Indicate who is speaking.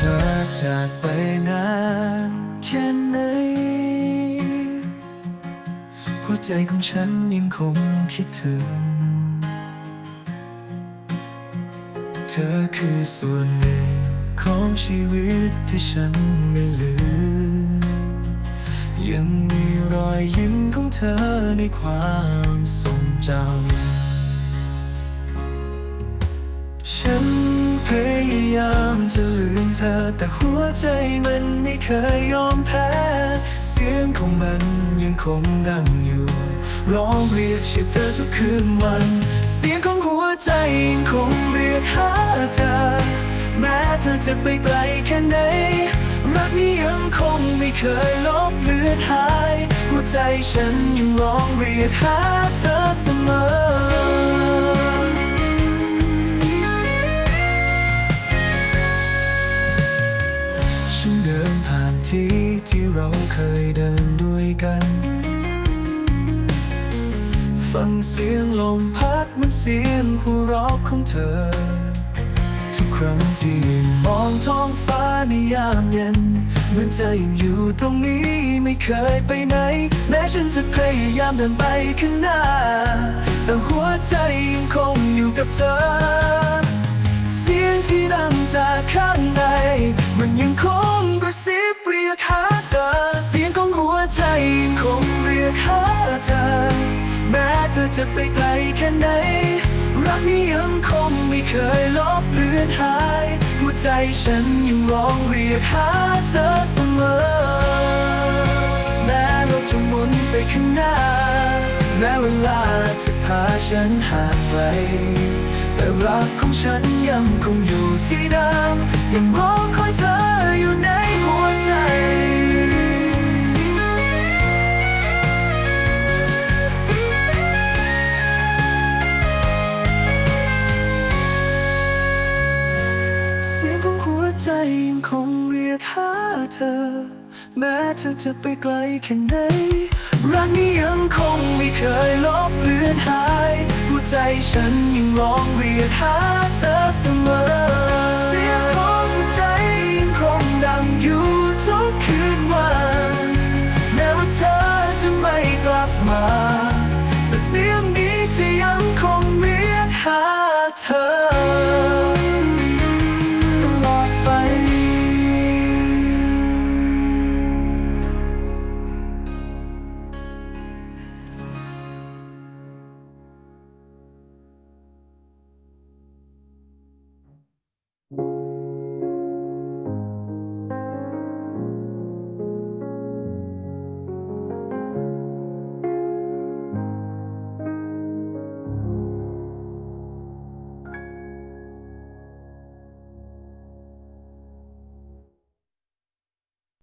Speaker 1: ธอจากไปนานแค่ไหนหัวใจของฉันยังคงคิดถึง เธอคือส่วนหนึ่งของชีวิตที่ฉันไม่ลืม ยังมีรอยยิ้มของเธอในความทรงจำฉัน จะลืมเธอ แต่หัวใจมันไม่เคยยอมแพ้ เสียงของมันยังคงดังอยู่ ร้องเรียกชื่อเธอทุกคืนวัน เสียงของหัวใจยังคงเรียกหาเธอ แม้เธอจะไปไกลแค่ไหน รักนี้ยังคงไม่เคยลบเลือนหาย หัวใจฉันยังร้องเรียกหาเธอเสมอ ที่ที่เราเคยเดินด้วยกัน ฟังเสียงลมพัดเหมันเสียงหัวเราะของเธอ ทุกครั้งที่มองท้องฟ้าในยามเย็นเหมือนเธอยังอยู่ตรงนี้ไม่เคยไปไหน แม้ฉันจะพยายามเดินไปข้างหน้า แต่หัวใจยังคงอยู่กับเธอ เสียงที่ดังจากข้างใน ซิบเรียกหาเธอ เสียงของหัวใจคงเรียกหาเธอ แม้เธอจะไปไกลแค่ไหน รักนี้ยังคงไม่เคยลบเลือนหาย หัวใจฉันยังร้องเรียกหาเธอเสมอ แม้โลกจะหมุนไปข้างหน้า แม้เวลาจะพาฉันห่างไกลแต่รักของฉันยังคงอยู่ที่เดิมยังรอคอยเธอ ใจยังคงเรียกหาเธอ แม้เธอจะไปไกลแค่ไหนรักนี้ยังคงไม่เคยลบเลือนหาย หัวใจฉันยังร้องเรียกหาเธอเสมอ